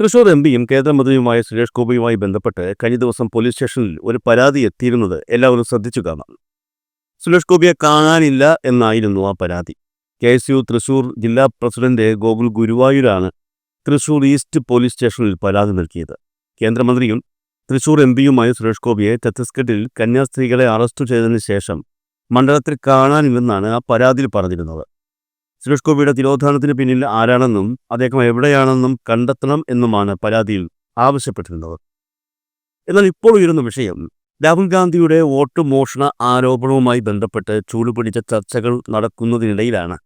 Thrissur M പിയും കേന്ദ്രമന്ത്രിയുമായ സുരേഷ് ഗോപിയുമായി ബന്ധപ്പെട്ട് കഴിഞ്ഞ ദിവസം പോലീസ് സ്റ്റേഷനിൽ ഒരു പരാതി എത്തിയിരുന്നത് എല്ലാവരും ശ്രദ്ധിച്ചു കാണാം. സുരേഷ് ഗോപിയെ കാണാനില്ല എന്നായിരുന്നു ആ പരാതി. കെ എസ് യു തൃശൂർ ജില്ലാ പ്രസിഡന്റ് ഗോകുൽ ഗുരുവായൂരാണ് തൃശൂർ ഈസ്റ്റ് പോലീസ് സ്റ്റേഷനിൽ പരാതി നൽകിയത്. കേന്ദ്രമന്ത്രിയും തൃശൂർ എം പിയുമായ സുരേഷ് ഗോപിയെ ഛത്തീസ്ഗഡിൽ കന്യാസ്ത്രീകളെ അറസ്റ്റ് ചെയ്തതിനു ശേഷം മണ്ഡലത്തിൽ കാണാനില്ലെന്നാണ് ആ പരാതിയിൽ പറഞ്ഞിരുന്നത്. സുരേഷ് ഗോപിയുടെ തിരോധാനത്തിന് പിന്നിൽ ആരാണെന്നും അദ്ദേഹം എവിടെയാണെന്നും കണ്ടെത്തണം എന്നുമാണ് പരാതിയിൽ ആവശ്യപ്പെട്ടിരുന്നത്. എന്നാൽ ഇപ്പോൾ ഉയരുന്ന വിഷയം രാഹുൽ ഗാന്ധിയുടെ വോട്ട് മോഷണ ആരോപണവുമായി ബന്ധപ്പെട്ട് ചൂടുപിടിച്ച ചർച്ചകൾ നടക്കുന്നതിനിടയിലാണ്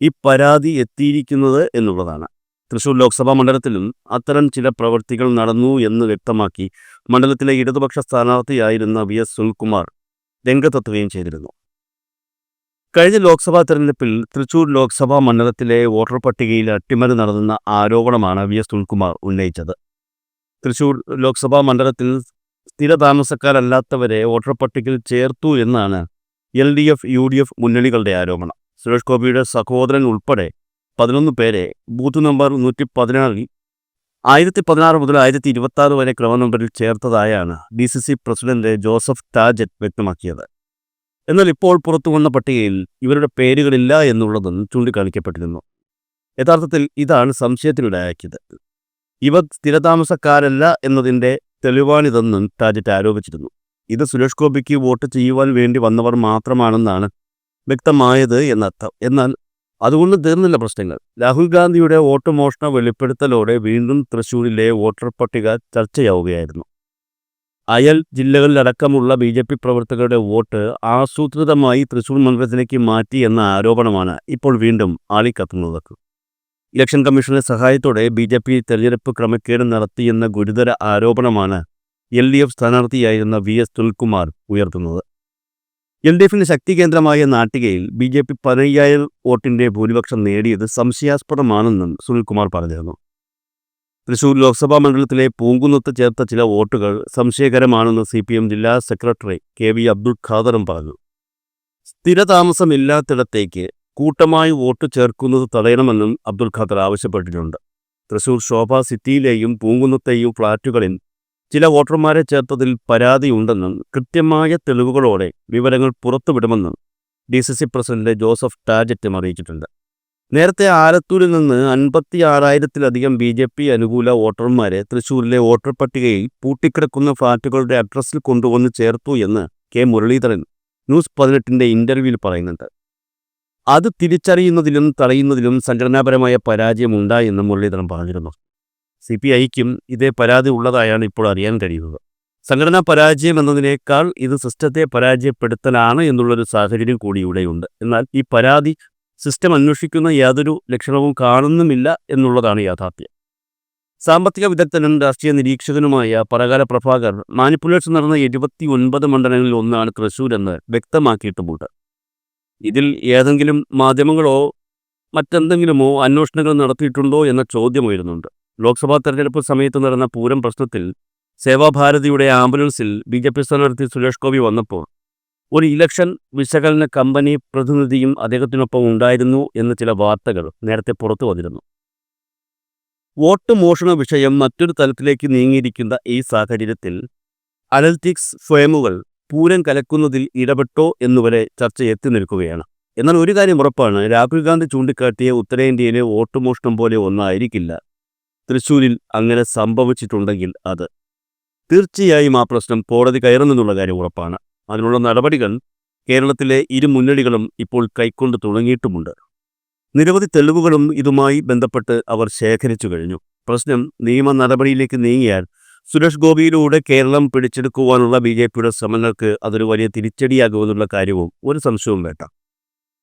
ഈ പരാതി എത്തിയിരിക്കുന്നത് എന്നുള്ളതാണ്. തൃശൂർ ലോക്സഭാ മണ്ഡലത്തിലും അത്തരം ചില പ്രവൃത്തികൾ നടന്നു എന്ന് വ്യക്തമാക്കി മണ്ഡലത്തിലെ ഇടതുപക്ഷ സ്ഥാനാർത്ഥിയായിരുന്ന വി എസ് സുനിൽകുമാർ രംഗത്തെത്തുകയും ചെയ്തിരുന്നു. കഴിഞ്ഞ ലോക്സഭാ തെരഞ്ഞെടുപ്പിൽ തൃശൂർ ലോക്സഭാ മണ്ഡലത്തിലെ വോട്ടർ പട്ടികയിൽ അട്ടിമറി നടന്ന ആരോപണമാണ് വി എസ് സുനിൽകുമാർ ഉന്നയിച്ചത്. തൃശൂർ ലോക്സഭാ മണ്ഡലത്തിൽ സ്ഥിര താമസക്കാരല്ലാത്തവരെ വോട്ടർ പട്ടികയിൽ ചേർത്തു എന്നാണ് L D F U D F മുന്നണികളുടെ ആരോപണം. സുരേഷ് ഗോപിയുടെ സഹോദരൻ ഉൾപ്പെടെ പതിനൊന്ന് പേരെ ബൂത്ത് നമ്പർ നൂറ്റി പതിനാറിൽ ആയിരത്തി പതിനാറ് മുതൽ ആയിരത്തി ഇരുപത്തി വരെ ക്രമനമ്പറിൽ ചേർത്തതായാണ് D C C president Joseph Tajet വ്യക്തമാക്കിയത്. എന്നാൽ ഇപ്പോൾ പുറത്തു വന്ന പട്ടികയിൽ ഇവരുടെ പേരുകളില്ല എന്നുള്ളതും ചൂണ്ടിക്കാണിക്കപ്പെട്ടിരുന്നു. യഥാർത്ഥത്തിൽ ഇതാണ് സംശയത്തിനിടയാക്കിയത് ഇവർ സ്ഥിരതാമസക്കാരല്ല എന്നതിന്റെ തെളിവാണിതെന്നും ടാജറ്റ് ആരോപിച്ചിരുന്നു. ഇത് സുരേഷ് ഗോപിക്ക് വോട്ട് ചെയ്യുവാൻ വേണ്ടി വന്നവർ മാത്രമാണെന്നാണ് വ്യക്തമായത് എന്നർത്ഥം. എന്നാൽ അതുകൊണ്ട് തീർന്നില്ല പ്രശ്നങ്ങൾ. രാഹുൽ ഗാന്ധിയുടെ വോട്ട് മോഷണ വെളിപ്പെടുത്തലോടെ വീണ്ടും തൃശൂരിലെ വോട്ടർ പട്ടിക ചർച്ചയാവുകയായിരുന്നു. അയൽ ജില്ലകളിലടക്കമുള്ള ബി ജെ പി പ്രവർത്തകരുടെ വോട്ട് ആസൂത്രിതമായി തൃശൂർ മണ്ഡലത്തിലേക്ക് മാറ്റി എന്ന ആരോപണമാണ് ഇപ്പോൾ വീണ്ടും ആളിക്കത്തുന്നത് ഇലക്ഷൻ കമ്മീഷന്റെ സഹായത്തോടെ ബി ജെ പി തെരഞ്ഞെടുപ്പ് ക്രമക്കേട് നടത്തിയെന്ന ഗുരുതര ആരോപണമാണ് എൽ ഡി എഫ് സ്ഥാനാർത്ഥിയായിരുന്ന വി എസ് സുനിൽകുമാർ ഉയർത്തുന്നത്. എൽ ഡി എഫിന്റെ ശക്തി കേന്ദ്രമായ നാട്ടികയിൽ ബി ജെ പി പതിനയ്യായിരം വോട്ടിന്റെ ഭൂരിപക്ഷം നേടിയത് സംശയാസ്പദമാണെന്നും സുനിൽകുമാർ പറഞ്ഞിരുന്നു. തൃശൂർ ലോക്സഭാ മണ്ഡലത്തിലെ പൂങ്കുന്നത്ത് ചേർത്ത ചില വോട്ടുകൾ സംശയകരമാണെന്ന് സി പി എം ജില്ലാ സെക്രട്ടറി കെ വി അബ്ദുൾ ഖാദറും പറഞ്ഞു. സ്ഥിരതാമസമില്ലാത്തിടത്തേക്ക് കൂട്ടമായി വോട്ട് ചേർക്കുന്നത് തടയണമെന്നും അബ്ദുൾ ഖാദർ ആവശ്യപ്പെട്ടിട്ടുണ്ട്. തൃശൂർ ശോഭ സിറ്റിയിലെയും പൂങ്കുന്നത്തെയും ഫ്ളാറ്റുകളിൽ ചില വോട്ടർമാരെ ചേർത്തതിൽ പരാതിയുണ്ടെന്നും കൃത്യമായ തെളിവുകളോടെ വിവരങ്ങൾ പുറത്തുവിടുമെന്നും D C C president Joseph ടാജറ്റും അറിയിച്ചിട്ടുണ്ട്. നേരത്തെ ആലത്തൂരിൽ നിന്ന് അൻപത്തി ആറായിരത്തിലധികം ബി ജെ പി അനുകൂല വോട്ടർമാരെ തൃശൂരിലെ വോട്ടർ പട്ടികയിൽ പൂട്ടിക്കിടക്കുന്ന ഫ്ളാറ്റുകളുടെ അഡ്രസ്സിൽ കൊണ്ടുവന്ന് ചേർത്തു എന്ന് കെ മുരളീധരൻ ന്യൂസ് പതിനെട്ടിന്റെ ഇന്റർവ്യൂവിൽ പറയുന്നുണ്ട്. അത് തിരിച്ചറിയുന്നതിലും തടയുന്നതിലും സംഘടനാപരമായ പരാജയമുണ്ടായെന്ന് മുരളീധരൻ പറഞ്ഞിരുന്നു. സി പി ഐക്കും ഇതേ പരാതി ഉള്ളതായാണ് ഇപ്പോൾ അറിയാൻ കഴിയുന്നത്. സംഘടനാ പരാജയം എന്നതിനേക്കാൾ ഇത് സിസ്റ്റത്തെ പരാജയപ്പെടുത്തലാണ് എന്നുള്ളൊരു സാഹചര്യം കൂടി ഇവിടെയുണ്ട് എന്നാൽ ഈ പരാതി സിസ്റ്റം അന്വേഷിക്കുന്ന യാതൊരു ലക്ഷണവും കാണുന്നുമില്ല എന്നുള്ളതാണ് യാഥാർത്ഥ്യം. സാമ്പത്തിക വിദഗ്ധനും രാഷ്ട്രീയ നിരീക്ഷകനുമായ പരകാല പ്രഭാകർ മാനിപ്പുലേഷൻ നടന്ന എഴുപത്തി ഒൻപത് മണ്ഡലങ്ങളിൽ ഒന്നാണ് തൃശൂർ എന്ന് വ്യക്തമാക്കിയിട്ടുമുണ്ട്. ഇതിൽ ഏതെങ്കിലും മാധ്യമങ്ങളോ മറ്റെന്തെങ്കിലുമോ അന്വേഷണങ്ങൾ നടത്തിയിട്ടുണ്ടോ എന്ന ചോദ്യം ഉയരുന്നുണ്ട് ലോക്സഭാ തെരഞ്ഞെടുപ്പ് സമയത്ത് നടന്ന പൂരം പ്രശ്നത്തിൽ സേവാഭാരതിയുടെ ആംബുലൻസിൽ ബി ജെ പി സ്ഥാനാർത്ഥി സുരേഷ് ഗോപി വന്നപ്പോൾ ഒരു ഇലക്ഷൻ വിശകലന കമ്പനി പ്രതിനിധിയും അദ്ദേഹത്തിനൊപ്പം ഉണ്ടായിരുന്നു എന്ന ചില വാർത്തകൾ നേരത്തെ പുറത്തു വന്നിരുന്നു. വോട്ട് മോഷണ വിഷയം മറ്റൊരു തലത്തിലേക്ക് നീങ്ങിയിരിക്കുന്ന ഈ സാഹചര്യത്തിൽ അനലിറ്റിക്സ് ഫേമുകൾ പൂരം കലക്കുന്നതിൽ ഇടപെട്ടോ എന്നുവരെ ചർച്ച എത്തി നിൽക്കുകയാണ്. എന്നാൽ ഒരു കാര്യം ഉറപ്പാണ് രാഹുൽ ഗാന്ധി ചൂണ്ടിക്കാട്ടിയ ഉത്തരേന്ത്യയിലെ വോട്ട് മോഷണം പോലെ ഒന്നായിരിക്കില്ല. തൃശൂരിൽ അങ്ങനെ സംഭവിച്ചിട്ടുണ്ടെങ്കിൽ അത്. തീർച്ചയായും ആ പ്രശ്നം കോടതി കയറുന്നെന്നുള്ള കാര്യം ഉറപ്പാണ്. അതിനുള്ള നടപടികൾ കേരളത്തിലെ ഇരു മുന്നണികളും ഇപ്പോൾ കൈക്കൊണ്ട് തുടങ്ങിയിട്ടുമുണ്ട്. നിരവധി തെളിവുകളും ഇതുമായി ബന്ധപ്പെട്ട് അവർ ശേഖരിച്ചു കഴിഞ്ഞു. പ്രശ്നം നിയമ നടപടിയിലേക്ക് നീങ്ങിയാൽ സുരേഷ് ഗോപിയിലൂടെ കേരളം പിടിച്ചെടുക്കുവാനുള്ള ബി ജെ പിയുടെ ശ്രമങ്ങൾക്ക് അതൊരു വലിയ തിരിച്ചടിയാകുമെന്നുള്ള കാര്യവും ഒരു സംശയവും വേണ്ട.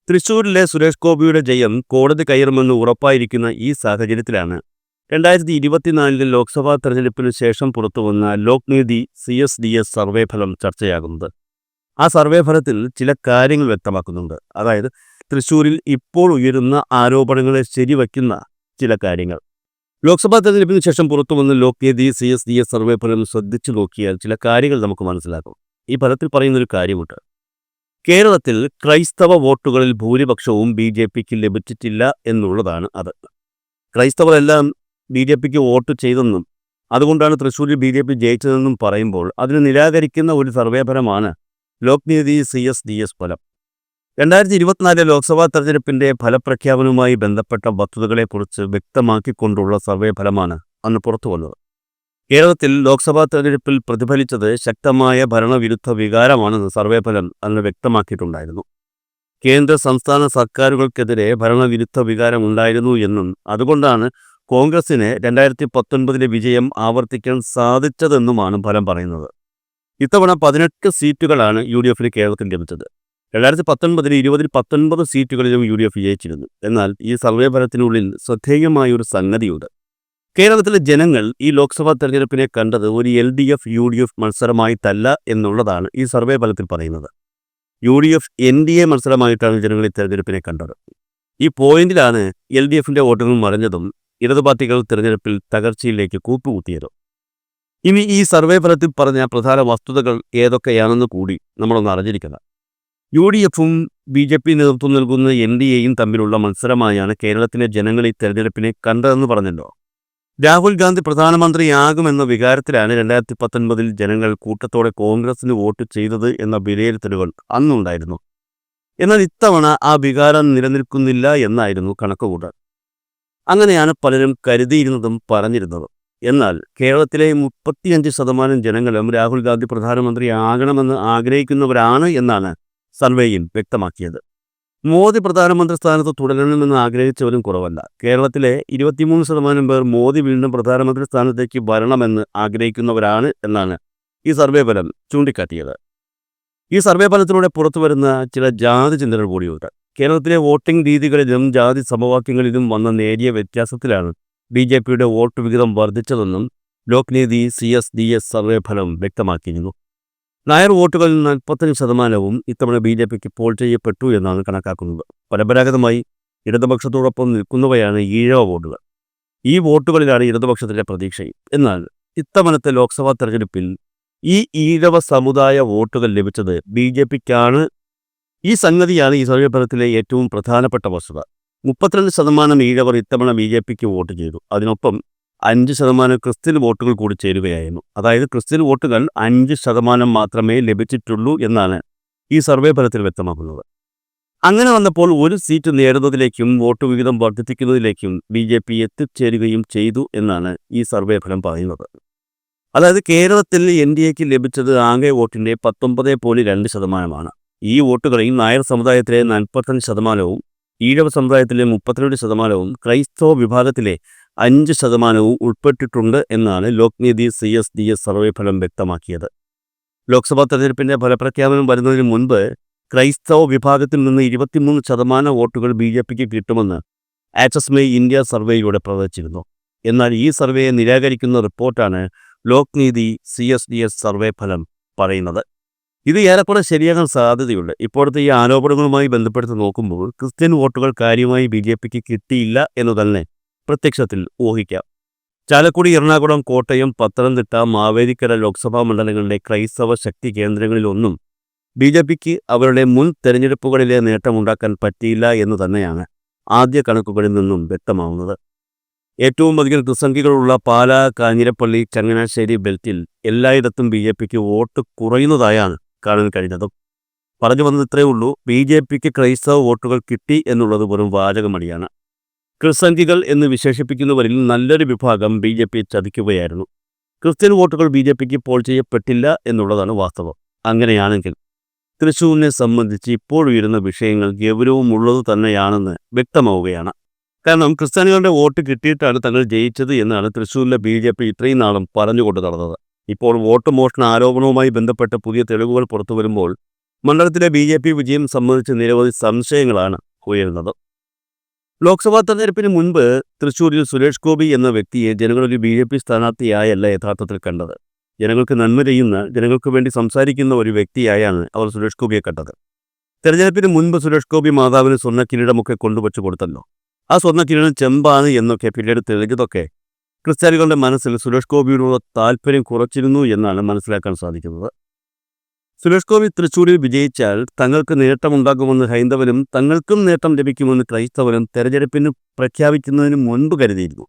തൃശൂരിലെ സുരേഷ് ഗോപിയുടെ ജയം കോടതി കയറുമെന്ന് ഉറപ്പായിരിക്കുന്ന ഈ സാഹചര്യത്തിലാണ് രണ്ടായിരത്തി ഇരുപത്തിനാലിലെ ലോക്സഭാ തെരഞ്ഞെടുപ്പിന് ശേഷം പുറത്തുവന്ന Lokniti C S D S survey ഫലം ചർച്ചയാകുന്നത്. ആ സർവേ ഫലത്തിൽ ചില കാര്യങ്ങൾ വ്യക്തമാക്കുന്നുണ്ട്. അതായത് തൃശ്ശൂരിൽ ഇപ്പോൾ ഉയരുന്ന ആരോപണങ്ങളെ ശരിവയ്ക്കുന്ന ചില കാര്യങ്ങൾ. ലോക്സഭാ തെരഞ്ഞെടുപ്പിന് ശേഷം പുറത്തു പുറത്തുവന്ന Lokniti C S D S survey ഫലം ശ്രദ്ധിച്ചു നോക്കിയാൽ ചില കാര്യങ്ങൾ നമുക്ക് മനസ്സിലാക്കും ഈ ഫലത്തിൽ പറയുന്നൊരു കാര്യമുണ്ട്. കേരളത്തിൽ ക്രൈസ്തവ വോട്ടുകളിൽ ഭൂരിപക്ഷവും ബി ജെ പിക്ക് ലഭിച്ചിട്ടില്ല എന്നുള്ളതാണ് അത്. ക്രൈസ്തവരെല്ലാം ബി ജെ പിക്ക് വോട്ട് ചെയ്തെന്നും അതുകൊണ്ടാണ് തൃശ്ശൂരിൽ ബി ജെ പി ജയിച്ചതെന്നും പറയുമ്പോൾ അതിന് നിരാകരിക്കുന്ന ഒരു സർവേ ഫലമാണ് Lokniti C S D S ഫലം. രണ്ടായിരത്തി ഇരുപത്തിനാല് ലോക്സഭാ തെരഞ്ഞെടുപ്പിന്റെ ഫലപ്രഖ്യാപനവുമായി ബന്ധപ്പെട്ട വസ്തുതകളെക്കുറിച്ച് വ്യക്തമാക്കിക്കൊണ്ടുള്ള സർവേ ഫലമാണ് അന്ന് പുറത്തു വന്നത്. കേരളത്തിൽ ലോക്സഭാ തെരഞ്ഞെടുപ്പിൽ പ്രതിഫലിച്ചത് ശക്തമായ ഭരണവിരുദ്ധ വികാരമാണെന്ന് സർവേ ഫലം അന്ന് വ്യക്തമാക്കിയിട്ടുണ്ടായിരുന്നു. കേന്ദ്ര സംസ്ഥാന സർക്കാരുകൾക്കെതിരെ ഭരണവിരുദ്ധ വികാരം ഉണ്ടായിരുന്നു എന്നും അതുകൊണ്ടാണ് കോൺഗ്രസിന് രണ്ടായിരത്തി പത്തൊൻപതിലെ വിജയം ആവർത്തിക്കാൻ സാധിച്ചതെന്നുമാണ് ഫലം പറയുന്നത്. ഇത്തവണ പതിനെട്ട് സീറ്റുകളാണ് യു ഡി എഫിന് കേരളത്തിൽ ലഭിച്ചത്. രണ്ടായിരത്തി പത്തൊൻപതിൽ ഇരുപതിൽ പത്തൊൻപത് സീറ്റുകളിലും യു ഡി എഫ് വിജയിച്ചിരുന്നു. എന്നാൽ ഈ സർവേ ഫലത്തിനുള്ളിൽ ശ്രദ്ധേയമായ ഒരു സംഗതിയുണ്ട്. കേരളത്തിലെ ജനങ്ങൾ ഈ ലോക്സഭാ തെരഞ്ഞെടുപ്പിനെ കണ്ടത് ഒരു L D F U D F മത്സരമായിട്ടല്ല എന്നുള്ളതാണ് ഈ സർവേ ഫലത്തിൽ പറയുന്നത്. U D F N D A മത്സരമായിട്ടാണ് ജനങ്ങൾ ഈ തെരഞ്ഞെടുപ്പിനെ കണ്ടത്. ഈ പോയിന്റിലാണ് എൽ ഡി എഫിന്റെ വോട്ടുകൾ മറിഞ്ഞതും ഇടതു പാർട്ടികൾ തെരഞ്ഞെടുപ്പിൽ തകർച്ചയിലേക്ക് കൂപ്പുകുത്തിയതും. ഇനി ഈ സർവേ ഫലത്തിൽ പറഞ്ഞ പ്രധാന വസ്തുതകൾ ഏതൊക്കെയാണെന്ന് കൂടി നമ്മളൊന്ന് അറിഞ്ഞിരിക്കണം യു ഡി എഫും ബി ജെ പി നേതൃത്വം നൽകുന്ന എൻ ഡി എയും തമ്മിലുള്ള മത്സരമായാണ് കേരളത്തിലെ ജനങ്ങൾ ഈ തെരഞ്ഞെടുപ്പിനെ കണ്ടതെന്ന് പറഞ്ഞല്ലോ. രാഹുൽ ഗാന്ധി പ്രധാനമന്ത്രിയാകുമെന്ന വികാരത്തിലാണ് രണ്ടായിരത്തി പത്തൊൻപതിൽ ജനങ്ങൾ കൂട്ടത്തോടെ കോൺഗ്രസിന് വോട്ട് ചെയ്തത് എന്ന വിലയിരുത്തലുകൾ അന്നുണ്ടായിരുന്നു. എന്നാൽ ഇത്തവണ ആ വികാരം നിലനിൽക്കുന്നില്ല എന്നായിരുന്നു കണക്കുകൂട്ടൽ. അങ്ങനെയാണ് പലരും കരുതിയിരുന്നതും പറഞ്ഞിരുന്നതും. എന്നാൽ കേരളത്തിലെ മുപ്പത്തിയഞ്ച് ശതമാനം ജനങ്ങളും രാഹുൽ ഗാന്ധി പ്രധാനമന്ത്രി ആകണമെന്ന് ആഗ്രഹിക്കുന്നവരാണ് എന്നാണ് സർവേയിൽ വ്യക്തമാക്കിയത്. മോദി പ്രധാനമന്ത്രി സ്ഥാനത്ത് തുടരണമെന്ന് ആഗ്രഹിച്ചവരും കുറവല്ല. കേരളത്തിലെ ഇരുപത്തിമൂന്ന് ശതമാനം പേർ മോദി വീണ്ടും പ്രധാനമന്ത്രി സ്ഥാനത്തേക്ക് വരണമെന്ന് ആഗ്രഹിക്കുന്നവരാണ് എന്നാണ് ഈ സർവേ ഫലം ചൂണ്ടിക്കാട്ടിയത്. ഈ സർവേ ഫലത്തിലൂടെ പുറത്തു വരുന്ന ചില ജാതി ചിന്തകൾ കൂടിയുണ്ട്. കേരളത്തിലെ വോട്ടിംഗ് രീതികളിലും ജാതി സമവാക്യങ്ങളിലും വന്ന നേരിയ വ്യത്യാസത്തിലാണ് ബി ജെ പിയുടെ വോട്ട് വിഹിതം വർദ്ധിച്ചതെന്നും Lokniti C S D S survey ഫലം വ്യക്തമാക്കിയിരുന്നു. നായർ വോട്ടുകളിൽ നാൽപ്പത്തഞ്ച് ശതമാനവും ഇത്തവണ ബി ജെ പിക്ക് പോൾ ചെയ്യപ്പെട്ടു എന്നാണ് കണക്കാക്കുന്നത്. പരമ്പരാഗതമായി ഇടതുപക്ഷത്തോടൊപ്പം നിൽക്കുന്നവയാണ് ഈഴവ വോട്ടുകൾ. ഈ വോട്ടുകളിലാണ് ഇടതുപക്ഷത്തിന്റെ പ്രതീക്ഷയും. എന്നാൽ ഇത്തവണത്തെ ലോക്സഭാ തെരഞ്ഞെടുപ്പിൽ ഈ ഈഴവ സമുദായ വോട്ടുകൾ ലഭിച്ചത് ബി ജെ പിക്കാണ്. ഈ സംഗതിയാണ് ഈ സർവേ ഫലത്തിലെ ഏറ്റവും പ്രധാനപ്പെട്ട വസ്തുത. മുപ്പത്തിരണ്ട് ശതമാനം ഈഴവർ ഇത്തവണ ബി ജെ പിക്ക് വോട്ട് ചെയ്തു. അതിനൊപ്പം അഞ്ച് ശതമാനം ക്രിസ്ത്യൻ വോട്ടുകൾ കൂടി ചേരുകയായിരുന്നു. അതായത് ക്രിസ്ത്യൻ വോട്ടുകൾ അഞ്ച് ശതമാനം മാത്രമേ ലഭിച്ചിട്ടുള്ളൂ എന്നാണ് ഈ സർവേ ഫലത്തിൽ വ്യക്തമാക്കുന്നത്. അങ്ങനെ വന്നപ്പോൾ ഒരു സീറ്റ് നേടുന്നതിലേക്കും വോട്ട് വിഹിതം വർദ്ധിപ്പിക്കുന്നതിലേക്കും ബി ജെ പി എത്തിച്ചേരുകയും ചെയ്തു എന്നാണ് ഈ സർവേ ഫലം പറയുന്നത്. അതായത് കേരളത്തിൽ എൻ ഡി എക്ക് ലഭിച്ചത് ആകെ വോട്ടിന്റെ പത്തൊമ്പത് പോയിന്റ് രണ്ട് ശതമാനമാണ്. ഈ വോട്ടുകളിൽ നായർ സമുദായത്തിലെ നാൽപ്പത്തഞ്ച് ശതമാനവും ഈഴവ സമുദായത്തിലെ മുപ്പത്തിരണ്ട് ശതമാനവും ക്രൈസ്തവ വിഭാഗത്തിലെ അഞ്ച് ശതമാനവും ഉൾപ്പെട്ടിട്ടുണ്ട് എന്നാണ് Lokniti C S D S survey ഫലം വ്യക്തമാക്കിയത്. ലോക്സഭാ തെരഞ്ഞെടുപ്പിന്റെ ഫലപ്രഖ്യാപനം വരുന്നതിന് മുൻപ് ക്രൈസ്തവ വിഭാഗത്തിൽ നിന്ന് ഇരുപത്തിമൂന്ന് ശതമാനം വോട്ടുകൾ ബി ജെ പിക്ക് കിട്ടുമെന്ന് ആക്സസ്മേ ഇന്ത്യ സർവേയിലൂടെ പ്രവചിച്ചിരുന്നു. എന്നാൽ ഈ സർവേയെ നിരാകരിക്കുന്ന റിപ്പോർട്ടാണ് Lokniti C S D S survey ഫലം പറയുന്നത്. ഇത് ഏറെക്കുറെ ശരിയാകാൻ സാധ്യതയുണ്ട്. ഇപ്പോഴത്തെ ഈ ആരോപണങ്ങളുമായി ബന്ധപ്പെടുത്തി നോക്കുമ്പോൾ ക്രിസ്ത്യൻ വോട്ടുകൾ കാര്യമായി ബി ജെ പിക്ക് കിട്ടിയില്ല എന്ന് തന്നെ പ്രത്യക്ഷത്തിൽ ഊഹിക്കാം. ചാലക്കുടി എറണാകുളം കോട്ടയം പത്തനംതിട്ട മാവേലിക്കര ലോക്സഭാ മണ്ഡലങ്ങളിലെ ക്രൈസ്തവ ശക്തി കേന്ദ്രങ്ങളിലൊന്നും ബി ജെ പിക്ക് അവരുടെ മുൻ തെരഞ്ഞെടുപ്പുകളിലെ നേട്ടമുണ്ടാക്കാൻ പറ്റിയില്ല എന്ന് തന്നെയാണ് ആദ്യ കണക്കുകളിൽ നിന്നും വ്യക്തമാവുന്നത്. ഏറ്റവും അധികം ക്രിസംഖികളുള്ള പാലാ കാഞ്ഞിരപ്പള്ളി ചങ്ങനാശ്ശേരി ബെൽറ്റിൽ എല്ലായിടത്തും ബി ജെ പിക്ക് വോട്ട് കുറയുന്നതായാണ് കാണാൻ കഴിഞ്ഞതും. പറഞ്ഞു വന്നത് ഇത്രയേ ഉള്ളൂ. ബി ജെ പിക്ക് ക്രൈസ്തവ വോട്ടുകൾ കിട്ടി എന്നുള്ളത് വെറും വാചകമടിയാണ്. ക്രിസ്സംഖികൾ എന്ന് വിശേഷിപ്പിക്കുന്നവരിൽ നല്ലൊരു വിഭാഗം ബി ജെ പി ചതിക്കുകയായിരുന്നു. ക്രിസ്ത്യൻ വോട്ടുകൾ ബി ജെ പിക്ക് പോൾ ചെയ്യപ്പെട്ടില്ല എന്നുള്ളതാണ് വാസ്തവം. അങ്ങനെയാണെങ്കിൽ തൃശൂരിനെ സംബന്ധിച്ച് ഇപ്പോൾ ഉയരുന്ന വിഷയങ്ങൾ ഗൗരവമുള്ളത് തന്നെയാണെന്ന് വ്യക്തമാവുകയാണ്. കാരണം ക്രിസ്ത്യാനികളുടെ വോട്ട് കിട്ടിയിട്ടാണ് തങ്ങൾ ജയിച്ചത് എന്നാണ് തൃശ്ശൂരിലെ ബി ജെ പി ഇത്രയും നാളും പറഞ്ഞുകൊണ്ട് നടന്നത്. ഇപ്പോൾ വോട്ട് മോഷണ ആരോപണവുമായി ബന്ധപ്പെട്ട പുതിയ തെളിവുകൾ പുറത്തു വരുമ്പോൾ മണ്ഡലത്തിലെ ബി ജെ പി വിജയം സംബന്ധിച്ച് നിരവധി സംശയങ്ങളാണ് ഉയരുന്നത്. ലോക്സഭാ തെരഞ്ഞെടുപ്പിന് മുൻപ് തൃശൂരിൽ സുരേഷ് ഗോപി എന്ന വ്യക്തിയെ ജനങ്ങളൊരു ബി ജെ പി സ്ഥാനാർത്ഥിയായല്ല യഥാർത്ഥത്തിൽ കണ്ടത്. ജനങ്ങൾക്ക് നന്മ ചെയ്യുന്ന ജനങ്ങൾക്ക് വേണ്ടി സംസാരിക്കുന്ന ഒരു വ്യക്തിയായാണ് അവർ സുരേഷ് ഗോപിയെ കണ്ടത്. തെരഞ്ഞെടുപ്പിന് മുൻപ് സുരേഷ് ഗോപി മാതാവിന് സ്വർണ കിരീടമൊക്കെ കൊണ്ടുവച്ചു കൊടുത്തല്ലോ. ആ സ്വർണ കിരീടം ചെമ്പാണ് എന്നൊക്കെ പിന്നീട് തെളിഞ്ഞതൊക്കെ ക്രിസ്ത്യാനികളുടെ മനസ്സിൽ സുരേഷ് ഗോപിയോടുള്ള താല്പര്യം കുറച്ചിരുന്നു എന്നാണ് മനസ്സിലാക്കാൻ സാധിക്കുന്നത്. സുരേഷ് ഗോപി തൃശ്ശൂരിൽ വിജയിച്ചാൽ തങ്ങൾക്ക് നേട്ടമുണ്ടാകുമെന്ന് ഹൈന്ദവനും തങ്ങൾക്കും നേട്ടം ലഭിക്കുമെന്ന് ക്രൈസ്തവനും തെരഞ്ഞെടുപ്പിന് പ്രഖ്യാപിക്കുന്നതിന് മുൻപ് കരുതിയിരുന്നു.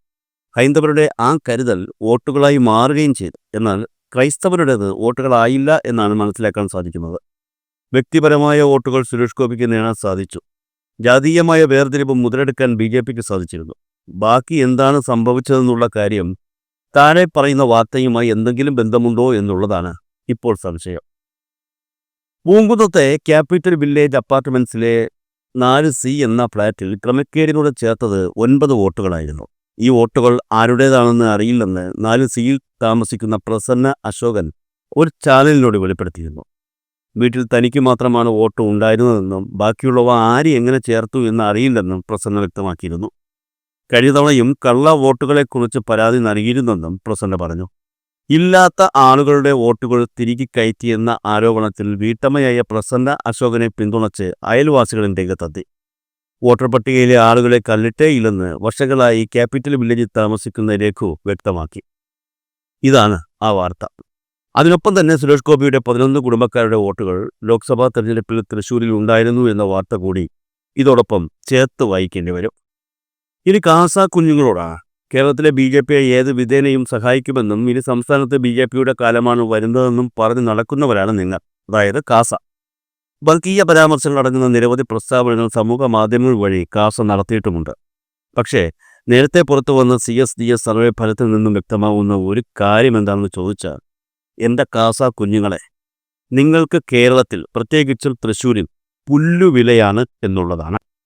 ഹൈന്ദവരുടെ ആ കരുതൽ വോട്ടുകളായി മാറുകയും ചെയ്തു. എന്നാൽ ക്രൈസ്തവരുടേത് വോട്ടുകളായില്ല എന്നാണ് മനസ്സിലാക്കാൻ സാധിക്കുന്നത്. വ്യക്തിപരമായ വോട്ടുകൾ സുരേഷ് ഗോപിക്ക് നേടാൻ സാധിച്ചു. ജാതീയമായ വേർതിരിവ് മുതലെടുക്കാൻ ബി ജെ പിക്ക് സാധിച്ചിരുന്നു. ബാക്കി എന്താണ് സംഭവിച്ചതെന്നുള്ള കാര്യം താനെ പറയുന്ന വാർത്തയുമായി എന്തെങ്കിലും ബന്ധമുണ്ടോ എന്നുള്ളതാണ് ഇപ്പോൾ സംശയം. പൂങ്കുന്നത്തെ ക്യാപിറ്റൽ വില്ലേജ് അപ്പാർട്ട്മെന്റ്സിലെ നാല് സി എന്ന ഫ്ളാറ്റിൽ ക്രമക്കേടിനോട് ചേർത്തത് ഒൻപത് വോട്ടുകളായിരുന്നു. ഈ വോട്ടുകൾ ആരുടേതാണെന്ന് അറിയില്ലെന്ന് നാല് സിയിൽ താമസിക്കുന്ന പ്രസന്ന അശോകൻ ഒരു ചാനലിനോട് വെളിപ്പെടുത്തിയിരുന്നു. വീട്ടിൽ തനിക്ക് മാത്രമാണ് വോട്ട് ഉണ്ടായിരുന്നതെന്നും ബാക്കിയുള്ളവ ആര് എങ്ങനെ ചേർത്തു എന്ന് അറിയില്ലെന്നും പ്രസന്ന വ്യക്തമാക്കിയിരുന്നു. കഴിഞ്ഞ തവണയും കള്ള വോട്ടുകളെക്കുറിച്ച് പരാതി നൽകിയിരുന്നെന്നും പ്രസന്ന പറഞ്ഞു. ഇല്ലാത്ത ആളുകളുടെ വോട്ടുകൾ തിരികെ കയറ്റിയെന്ന ആരോപണത്തിൽ വീട്ടമ്മയായ പ്രസന്ന അശോകനെ പിന്തുണച്ച് അയൽവാസികളും രംഗത്തെത്തി. വോട്ടർ പട്ടികയിലെ ആളുകളെ കല്ലിട്ടേയില്ലെന്ന് വർഷങ്ങളായി ക്യാപിറ്റൽ വില്ലേജിൽ താമസിക്കുന്ന രഘു വ്യക്തമാക്കി. ഇതാണ് ആ വാർത്ത. അതിനൊപ്പം തന്നെ സുരേഷ് ഗോപിയുടെ പതിനൊന്ന് കുടുംബക്കാരുടെ വോട്ടുകൾ ലോക്സഭാ തെരഞ്ഞെടുപ്പിൽ തൃശൂരിൽ ഉണ്ടായിരുന്നു എന്ന വാർത്ത കൂടി ഇതോടൊപ്പം ചേർത്ത് വായിക്കേണ്ടി വരും. ഇനി കാസ കുഞ്ഞുങ്ങളോടാണ് കേരളത്തിലെ ബി ജെ പിയെ ഏത് വിധേനയും സഹായിക്കുമെന്നും ഇനി സംസ്ഥാനത്ത് ബി ജെ പിയുടെ കാലമാണ് വരുന്നതെന്നും പറഞ്ഞ് നടക്കുന്നവരാണ് നിങ്ങൾ. അതായത് കാസ. വർഗീയ പരാമർശങ്ങൾ അടങ്ങുന്ന നിരവധി പ്രസ്താവനകൾ സമൂഹ മാധ്യമങ്ങൾ വഴി കാസ നടത്തിയിട്ടുമുണ്ട്. പക്ഷേ നേരത്തെ പുറത്തു വന്ന C S D S survey ഫലത്തിൽ നിന്നും വ്യക്തമാവുന്ന ഒരു കാര്യം എന്താണെന്ന് ചോദിച്ചാൽ എന്റെ കാസ കുഞ്ഞുങ്ങളെ നിങ്ങൾക്ക് കേരളത്തിൽ പ്രത്യേകിച്ചും തൃശ്ശൂരിൽ പുല്ലുവിലയാണ് എന്നുള്ളതാണ്.